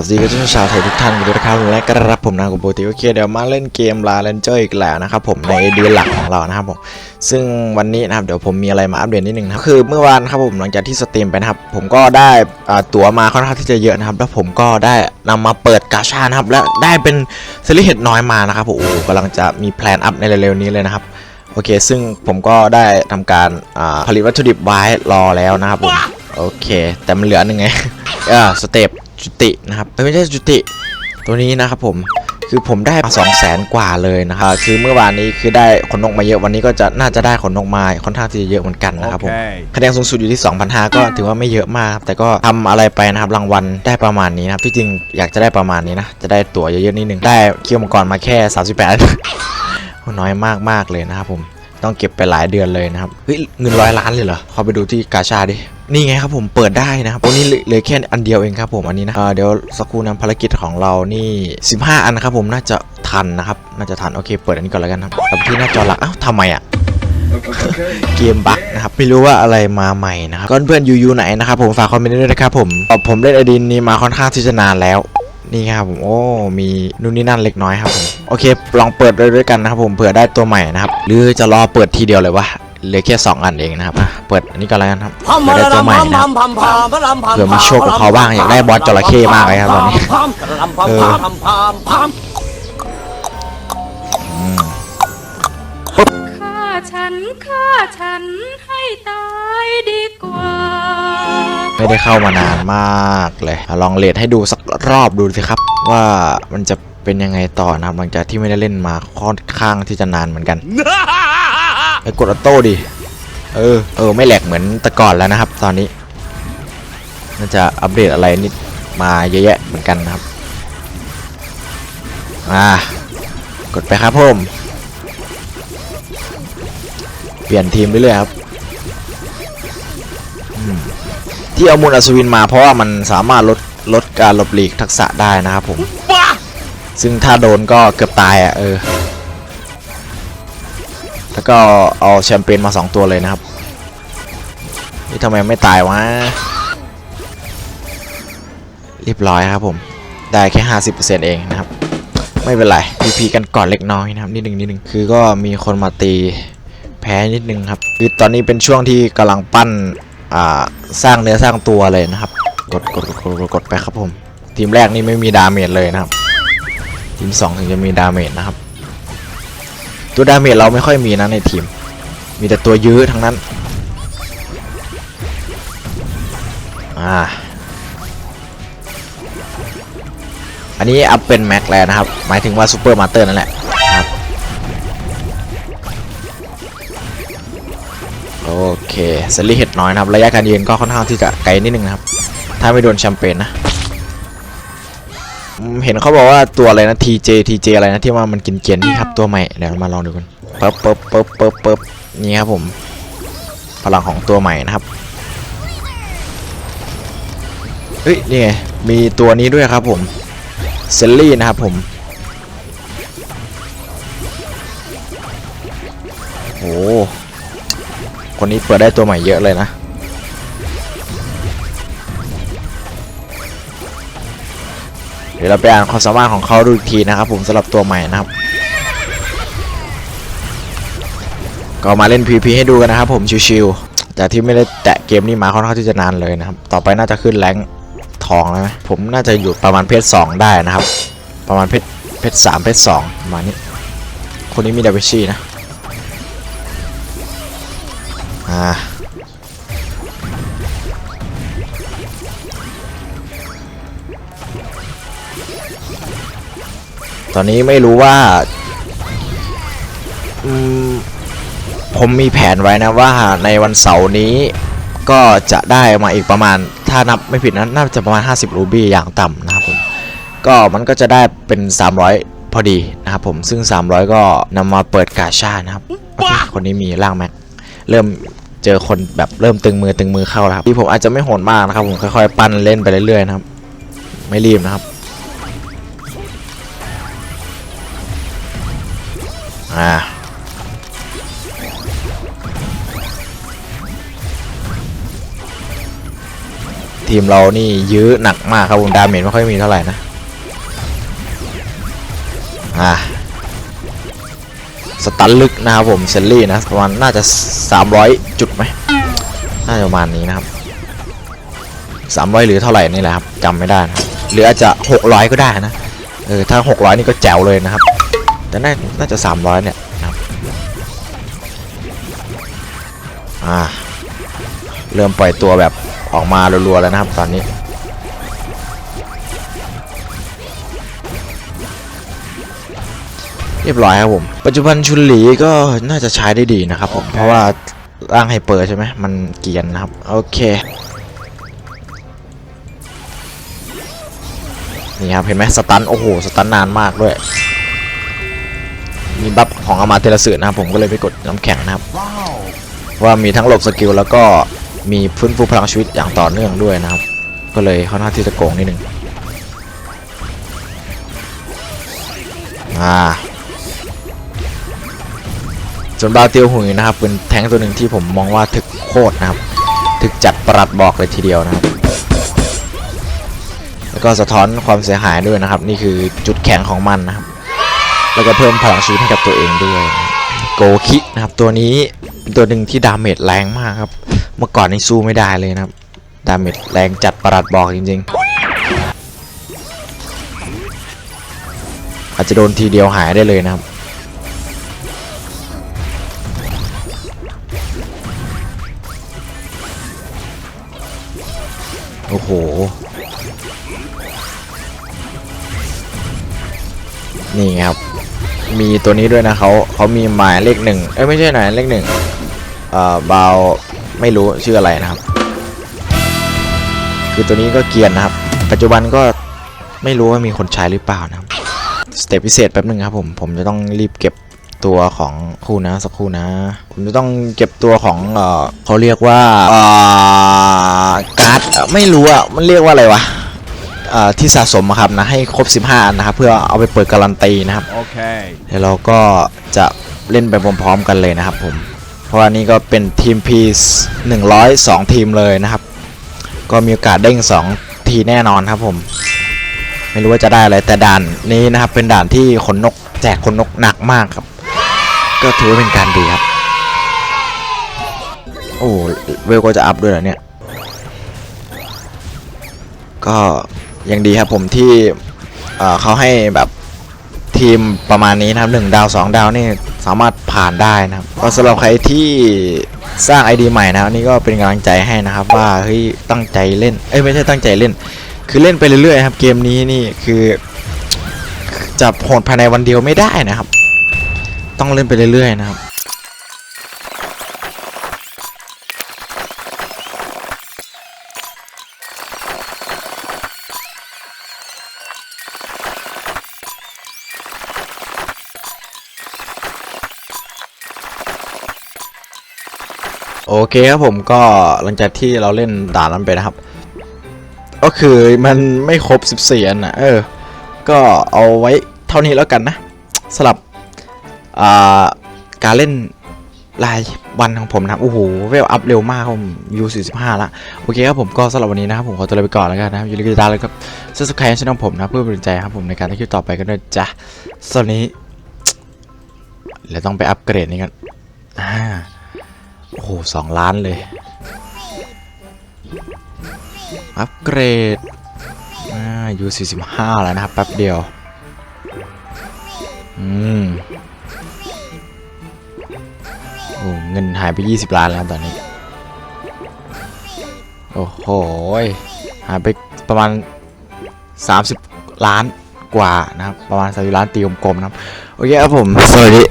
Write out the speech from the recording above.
สวัสดีกับชาวไทยทุกท่านด้วยนะครับและกระรับผมนะกับโบติโอเคเดี๋ยวมาเล่นเกมลาเลนเจอร์อีกแล้วนะครับผมในเดือนหลักของเรานะครับผมซึ่งวันนี้นะครับเดี๋ยวผมมีอะไรมาอัปเดตนิดนึงนะค,คือเมื่อวานครับผมหลังจากที่สตรีมไปนะครับผมก็ได้ตั๋วมาค่อนข้างที่จะเยอะนะครับ แล้วผมก็ได้นำมาเปิดกาชานะครับและได้เป็นซิลิเห็ดน้อยมานะครับผมโอ้กำลังจะมีแพลนอัพในเร็วๆนี้เลยนะครับโอเค ซึ่งผมก็ได้ทำการผลิตวัตถุดิบไว้รอแล้วนะครับผมโอเค แต่มันเหลือหนึ่งไงเอ่าสเต็ป จุตินะครับเอ้ยไม่ใช่จุติตัวนี้นะครับผมคือผมได้มาสองแสนกว่าเลยนะครับคือเมื่อวานนี้คือได้ขนนกมาเยอะวันนี้ก็จะน่าจะได้ขนนกมาค่อนข้างที่จะเยอะเหมือนกันนะครับผม Okay. คะแนนสูงสุดอยู่ที่2,500ก็ถือว่าไม่เยอะมากครับแต่ก็ทำอะไรไปนะครับรางวัลได้ประมาณนี้นะครับที่จริงอยากจะได้ประมาณนี้นะจะได้ตั๋วเยอะๆนิดนึงได้เคี่ยวมังกรมาแค่ 38น้อยมากมากๆเลยนะครับผมต้องเก็บไปหลายเดือนเลยนะครับเฮ้ยเงินร้อยล้านเลยเหรอเข้าไปดูที่กาชาดิ นี่ไงครับผมเปิดได้นะครับวันนี้เหลือแค่อันเดียวเองครับผมอันนี้นะเเดี๋ยวสักครู่นะภารกิจของเรานี่ 15 อันนะครับผมน่าจะทันนะครับน่าจะทันโอเค เปิดอันนี้ก่อนแล้วกันครับกับที่หน้าจอหลักอ้าวทำไมอะเกมบั๊กนะครับไม่รู้ว่าอะไรมาใหม่นะครับก็เพื่อนอยู่อยู่ไหนนะครับผมฝากคอมเมนต์ด้วยนะครับผมเอ่อผมเล่นไอดินนี้มาค่อนข้างที่จะนานแล้วนี่ครับผมโอ้มีนู่นนี่นั่นเล็กน้อยครับผมโอเค ลองเปิดด้วยด้วยกันนะครับผมเผื่อได้ตัวใหม่นะครับหรือจะรอเปิดทีเดียวเลยวะ เหลือแค่สองอันเองนะครับอะเปิดอันนี้ก่อนแล้วกันครับเผื่อได้ตัวใหม่นะครับเผื่อมีโชคกับเขาบ้างอยากได้บอสจระเข้มากเลยครับตอนนี้เออฆ่าฉันฆ่าฉันให้ตายดีกว่า ไม่ได้เข้ามานานมากเลยอะลองเลดให้ดูสักรอบดูสิครับ ว่ามันจะเป็นยังไงต่อนะครับหลังจากที่ไม่ได้เล่นมาค่อนข้างที่จะนานเหมือนกันไป กดออโต้ดิ เออ เออ ไม่แหลกเหมือนแต่ก่อนแล้วนะครับ ตอนนี้ น่าจะอัปเดตอะไรนิดมาเยอะแยะเหมือนกันนะครับ อ่ากดไปครับผมเปลี่ยนทีมเรื่อยๆครับ ที่เอามูลอัศวินมาเพราะว่ามันสามารถลดลดการหลบหลีกทักษะได้นะครับผม ซึ่งถ้าโดนก็เกือบตายอะเออ แล้วก็เอาแชมเปญมา 2 ตัวเลยนะครับ นี่ทำไมไม่ตายวะเรียบร้อยครับผม ได้แค่ 50%เองนะครับ ไม่เป็นไร PP กันก่อนเล็กน้อยนะครับ นิดนึงนิดนึงคือก็มีคนมาตีแพ้นิดนึงครับ คือตอนนี้เป็นช่วงที่กำลังปั้นอ่าสร้างเนื้อสร้างตัวเลยนะครับ กดกดกดกดกดกดไปครับผม ทีมแรกนี่ไม่มีดาเมจเลยนะครับ ทีม2ถึงจะมีดาเมจนะครับ ตัวดาเมจเราไม่ค่อยมีนะในทีม มีแต่ตัวยื้อทั้งนั้น อ่า อันนี้อัพเป็นแม็กแล้วนะครับ หมายถึงว่าซูเปอร์มาเตอร์นั่นแหละครับ โอเคเซรีเห็ดน้อยนะครับ ระยะการยืนก็ค่อนข้างที่จะไกลนิดนึงนะครับ ถ้าไม่โดนแชมเปญนะ เห็นเขาบอกว่าตัวอะไรนะ TJ TJ อะไรนะที่ว่ามันกินเกียนนี่ครับตัวใหม่เดี๋ยวมาลองดูกันปึ๊บปึ๊บปึ๊บปึ๊บปึ๊บนี่ครับผมพลังของตัวใหม่นะครับเฮ้ยนี่ไงมีตัวนี้ด้วยครับผมเซลลี่นะครับผมโอ้คนนี้เปิดได้ตัวใหม่เยอะเลยนะ เดี๋ยวเราไปอ่านความสามารถของเขาดูอีกทีนะครับ ผมสำหรับตัวใหม่นะครับ ก็มาเล่น PVP ให้ดูกันนะครับ ผมชิวๆแต่ที่ไม่ได้แตะเกมนี้มาค่อนข้างที่จะนานเลยนะครับ ต่อไปน่าจะขึ้นแรงทองแล้วไหมผมน่าจะอยู่ประมาณเพชรสองได้นะครับ ประมาณเพชรเพชรสามเพชรสองประมาณนี้ คนนี้มีดาวิชีนะอ่า อนนี้ไม่รู้ว่าอืมผมมีแผนไว้นะว่าในวันเสาร์นี้ก็จะได้มาอีกประมาณ ถ้านับไม่ผิดนะน่าจะประมาณ 50 รูบี้อย่างต่ำนะครับผมก็มันก็จะได้เป็น 300 พอดีนะครับผมซึ่ง 300 ก็นำมาเปิดกาชานะครับโอเคคนนี้มีร่างแม็กเริ่มเจอคนแบบเริ่มตึงมือตึงมือเข้าแล้วครับที่ผมอาจจะไม่โหดมากนะครับผมค่อยๆ ปั้นเล่นไปเรื่อยๆนะครับ ไม่รีบนะครับ อ่าทีมเรานี่ยื้อหนักมากครับผมดาเมจไม่ค่อยมีเท่าไหร่นะ อ่าสตันลึกนะครับผมเซลลี่นะประมาณน่าจะ 300 จุดไหมน่าจะประมาณนี้นะครับ 300 หรือเท่าไหร่นี่แหละครับจำไม่ได้นะหรืออาจจะ 600 ก็ได้นะเออถ้า 600 นี่ก็แจ๋วเลยนะครับ แต่น่าน่าจะ 300 เนี่ยนะครับอ่าเริ่มปล่อยตัวแบบออกมารัวๆแล้วนะครับตอนนี้ เรียบร้อยครับผม ปัจจุบันชุนหลีก็น่าจะใช้ได้ดีนะครับผมเพราะว่าร่างไฮเปอร์ใช่ไหมมันเกรียนนะครับ โอเคนี่ครับเห็นไหมสตันโอ้โหสตันนานมากด้วย มีบัฟของอามาเทระสึนะครับผมก็เลยไปกดน้ำแข็งนะครับ ว่ามีทั้งหลบสกิลแล้วก็มีฟื้นฟูพลังชีวิตอย่างต่อเนื่องด้วยนะครับ ก็เลยค่อนข้างที่จะโกงนิดนึงอ่าส่วนบาวเตียวหุยนะครับ เป็นแท้งตัวหนึ่งที่ผมมองว่าถึกโคตรนะครับถึกจัดประหลัดบอกเลยทีเดียวนะครับ แล้วก็สะท้อนความเสียหายด้วยนะครับ นี่คือจุดแข็งของมันนะครับ แล้วก็เพิ่มพลังชีวิตให้กับตัวเองด้วย โกคินะครับตัวนี้ตัวหนึ่งที่ดาเมจแรงมากครับ เมื่อก่อนนี่สู้ไม่ได้เลยนะครับ ดาเมจแรงจัดประหลัดบอกจริง ๆ อาจจะโดนทีเดียวหายได้เลยนะครับโอ้โห นี่ครับ มีตัวนี้ด้วยนะเขาเขามีหมายเลขหนึ่งเอ้ยไม่ใช่หมายเลขหนึ่งเอ่อบาวไม่รู้ชื่ออะไรนะครับ คือตัวนี้ก็เกียนนะครับ ปัจจุบันก็ไม่รู้ว่ามีคนใช้หรือเปล่านะครับสเต็ปพิเศษแป๊บหนึ่งครับผมผมจะต้องรีบเก็บตัวของคู่นะสักคู่นะ ผมจะต้องเก็บตัวของเอ่อเขาเรียกว่าเอ่อการ์ดไม่รู้อะมันเรียกว่าอะไรวะ ที่สะสมอะครับนะให้ครบ 15 อันนะครับ เพื่อเอาไปเปิดการันตีนะครับ Okay. เดี๋ยวเราก็จะเล่นไปพร้อมๆกันเลยนะครับผมเพราะว่านี่ก็เป็นทีม P 102ทีมเลยนะครับ ก็มีโอกาสเด้ง2ทีแน่นอนครับผม ไม่รู้ว่าจะได้อะไรแต่ด่านนี้นะครับ เป็นด่านที่ขนนกแจกขนนกหนักมากครับ ก็ถือว่าเป็นการดีครับ โอ้เวลก็จะอัพด้วยเหรอเนี่ย ก็ ยังดีครับผมที่เขาให้แบบทีมประมาณนี้นะครับ1ดาว2ดาวนี่สามารถผ่านได้นะครับก็สำหรับใครที่สร้าง ID ใหม่นะครับนี่ก็เป็นกำลังใจให้นะครับว่าเฮ้ยตั้งใจเล่นเอ้ยไม่ใช่ตั้งใจเล่น คือเล่นไปเรื่อยๆครับเกมนี้นี่คือจะโหดภายในวันเดียวไม่ได้นะครับ ต้องเล่นไปเรื่อยๆนะครับ โอเคครับผมก็หลังจากที่เราเล่นด่านนั้นไปนะครับ ก็คือมันไม่ครบ 14 อันนะเออ ก็เอาไว้เท่านี้แล้วกันนะสำหรับการเล่นรายวันของผมนะโอ้โหเวลอัพเร็วมากครับผมยู45 ละโอเคครับผมก็สำหรับวันนี้นะครับผมขอตัวลาไปก่อนแล้วกันนะครับอย่าลืมกดติดตามแล้วก็ซับสไครต์ช่องผมนะเพื่อเป็นกำลังใจครับผมในการที่คลิปต่อไปกันด้วยจ้ะสวันนี้เราต้องไปอัปเกรดนี่กันอ่า โอ้โหสองล้านเลย อัปเกรดอายูสี่สิบห้าแล้วนะครับ แป๊บเดียว อืม โอ้เงินหายไป20ล้านแล้วตอนนี้ โอ้โห หายไปประมาณ30ล้านกว่านะครับ ประมาณ30ล้านตีกลมๆนะครับ โอเคครับผม สวัสดี